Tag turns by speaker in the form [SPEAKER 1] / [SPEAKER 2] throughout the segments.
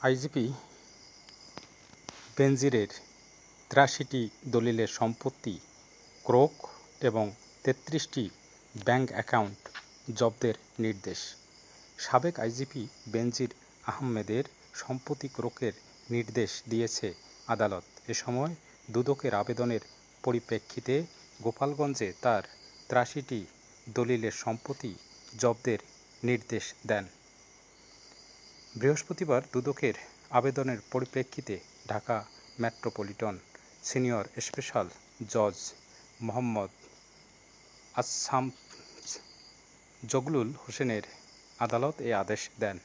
[SPEAKER 1] IGP বেনজিরের তিরাশিটি দলিলের সম্পত্তি, ক্রোক এবং তেত্রিশটি ব্যাংক অ্যাকাউন্ট জব্দের নির্দেশ। সাবেক আইজিপি বেনজির আহমেদের সম্পত্তি ক্রোকের নির্দেশ দিয়েছে আদালত। এ সময় দুদকের আবেদনের পরিপ্রেক্ষিতে গোপালগঞ্জে তার তিরাশিটি দলিলের সম্পত্তি জব্দের নির্দেশ দেন। বৃহস্পতিবার দুদকের আবেদনের পরিপ্রেক্ষিতে ঢাকা মেট্রোপলিটন সিনিয়র স্পেশাল জজ মোহাম্মদ আসসামছ জগলুল হোসেনের আদালত এ আদেশ দেন।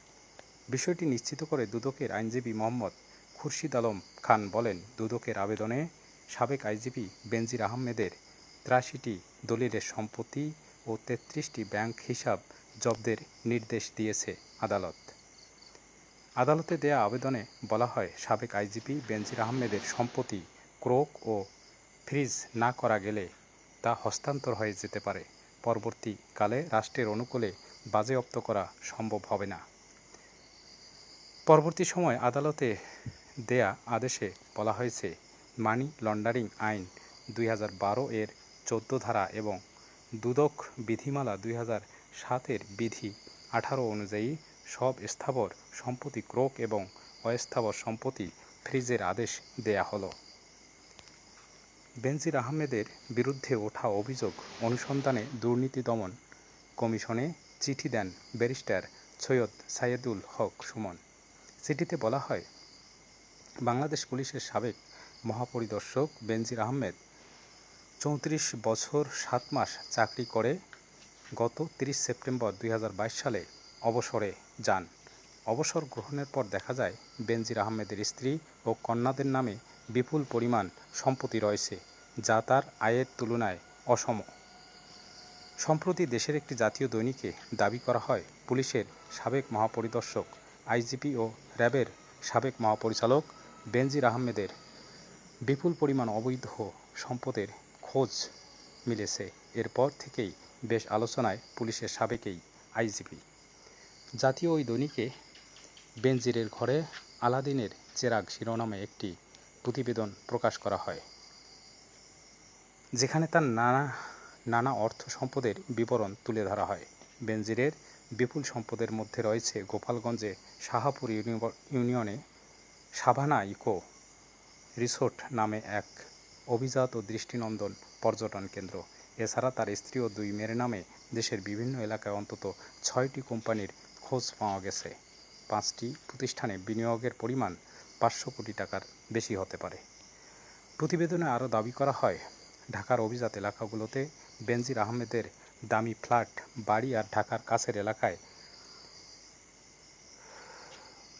[SPEAKER 1] বিষয়টি নিশ্চিত করে দুদকের আইনজীবী মোহাম্মদ খুরশিদ আলম খান বলেন, দুদকের আবেদনে সাবেক আইজিপি বেনজির আহমেদের ত্রাশিটি দলিলের সম্পত্তি ও তেত্রিশটি ব্যাংক হিসাব জব্দের নির্দেশ দিয়েছে আদালত। আদালতে দেয়া আবেদনে বলা হয়, সাবেক আইজিপি বেনজির আহমেদের সম্পত্তি ক্রোক ও ফ্রিজ না করা গেলে তা হস্তান্তর হয়ে যেতে পারে। পরবর্তীকালে রাষ্ট্রের অনুকূলে বাজেয়াপ্ত করা সম্ভব হবে না। পরবর্তী সময় আদালতে দেয়া আদেশে বলা হয়েছে, মানি লন্ডারিং আইন দুই হাজার বারো এর চোদ্দ ধারা এবং দুদক বিধিমালা দুই হাজার সাতের বিধি আঠারো অনুযায়ী সব স্থাবর সম্পত্তি ক্রোক এবং অস্থাবর সম্পত্তি ফ্রিজের আদেশ দেয়া হলো। বেনজির আহমেদের বিরুদ্ধে ওঠা অভিযোগ অনুসন্ধানে দুর্নীতি দমন কমিশনে চিঠি দেন ব্যারিস্টার সৈয়দ সাইয়েদুল হক সুমন। চিঠিতে বলা হয়, বাংলাদেশ পুলিশের সাবেক মহাপরিদর্শক বেনজির আহমেদ চৌত্রিশ বছর সাত মাস চাকরি করে গত তিরিশ সেপ্টেম্বর দুই হাজার বাইশ সালে অবসরে যান। অবসর গ্রহণের পর দেখা যায়, বেনজির আহমেদের স্ত্রী ও কন্যাদের নামে বিপুল পরিমাণ সম্পত্তি রয়েছে, যা তার আয়ের তুলনায় অসম। সম্প্রতি দেশের একটি জাতীয় দৈনিকে দাবি করা হয়, পুলিশের সাবেক মহাপরিদর্শক, আইজিপি ও র্যাবের সাবেক মহাপরিচালক বেনজির আহমেদের বিপুল পরিমাণ অবৈধ সম্পদের খোঁজ মিলেছে। এরপর থেকেই বেশ আলোচনায় পুলিশের সাবেকেই আইজিপি। জাতীয় ওই দৈনিকে বেনজিরের ঘরে আলাদিনের চেরাগ শিরোনামে একটি প্রতিবেদন প্রকাশ করা হয়, যেখানে তার নানা নানা অর্থ সম্পদের বিবরণ তুলে ধরা হয়। বেনজিরের বিপুল সম্পদের মধ্যে রয়েছে গোপালগঞ্জে শাহাপুর ইউনিয়নে সাভানা ইকো রিসোর্ট নামে এক অভিজাত ও দৃষ্টিনন্দন পর্যটন কেন্দ্র। এছাড়া তার স্ত্রী ও দুই মেয়ের নামে দেশের বিভিন্ন এলাকায় অন্তত ছয়টি কোম্পানির খোঁজ পাওয়া গেছে। পাঁচটি প্রতিষ্ঠানে বিনিয়োগের পরিমাণ পাঁচশো কোটি টাকার বেশি হতে পারে। প্রতিবেদনে আরও দাবি করা হয়, ঢাকার অভিজাত এলাকাগুলোতে বেনজির আহমেদের দামি ফ্ল্যাট বাড়ি আর ঢাকার কাছের এলাকায়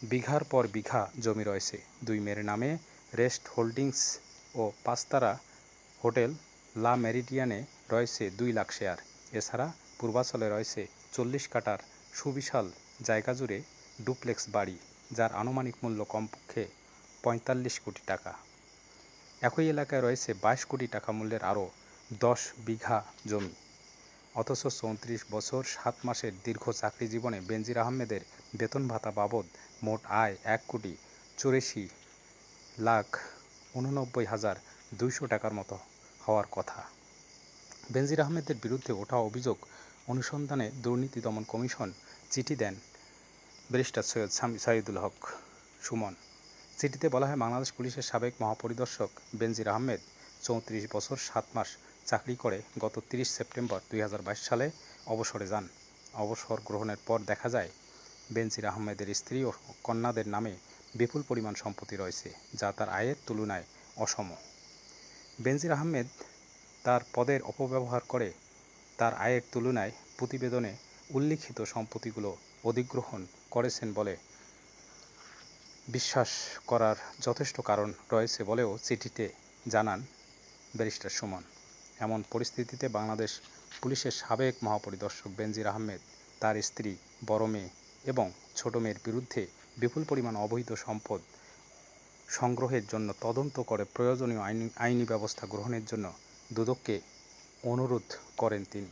[SPEAKER 1] বিঘার পর বিঘা জমি রয়েছে। দুই মেয়ের নামে রেস্ট হোল্ডিংস ও পাঁচতারা হোটেল লা মেরিডিয়ানে রয়েছে দুই লাখ শেয়ার। এছাড়া পূর্বাচলে রয়েছে চল্লিশ কাটার সুবিশাল জায়গা জুড়ে ডুপ্লেক্স বাড়ি, যার আনুমানিক মূল্য কমপক্ষে পঁয়তাল্লিশ কোটি টাকা। একই এলাকায় রয়েছে বাইশ কোটি টাকা মূল্যের আরও দশ বিঘা জমি। অথচ চৌত্রিশ বছর সাত মাসের দীর্ঘ চাকরি জীবনে বেনজির আহমেদের বেতন ভাতা বাবদ মোট আয় এক কোটি চুরাশি লাখ উননব্বই হাজার দুইশো টাকার মতো হওয়ার কথা। বেনজির আহমেদের বিরুদ্ধে ওঠা অভিযোগ অনুসন্ধানে দুর্নীতি দমন কমিশন চিঠি দেন ব্যারিস্টার সৈয়দ সাইদুল হক সুমন। চিঠিতে বলা হয়, বাংলাদেশ পুলিশের সাবেক মহাপরিদর্শক বেনজির আহমেদ চৌত্রিশ বছর, সাত মাস চাকরি করে গত তিরিশ সেপ্টেম্বর দুই হাজার বাইশ সালে অবসরে যান। অবসর গ্রহণের পর দেখা যায়, বেনজির আহমেদের স্ত্রী ও কন্যাদের নামে বিপুল পরিমাণ সম্পত্তি রয়েছে, যা তার আয়ের তুলনায় অসম। বেনজির আহমেদ তার পদের অপব্যবহার করে তার আয়ের তুলনায় প্রতিবেদনে উল্লিখিত সম্পত্তিগুলো অধিগ্রহণ করেছেন বলে বিশ্বাস করার যথেষ্ট কারণ রয়েছে বলেও চিঠিতে জানান ব্যারিস্টার সুমন। এমন পরিস্থিতিতে বাংলাদেশ পুলিশের সাবেক মহাপরিদর্শক বেনজির আহমেদ, তার স্ত্রী, বড় মেয়ে এবং ছোট মেয়ের বিরুদ্ধে বিপুল পরিমাণ অবৈধ সম্পদ সংগ্রহের জন্য তদন্ত করে প্রয়োজনীয় আইনি ব্যবস্থা গ্রহণের জন্য দুদককে অনুরোধ করেন তিনি।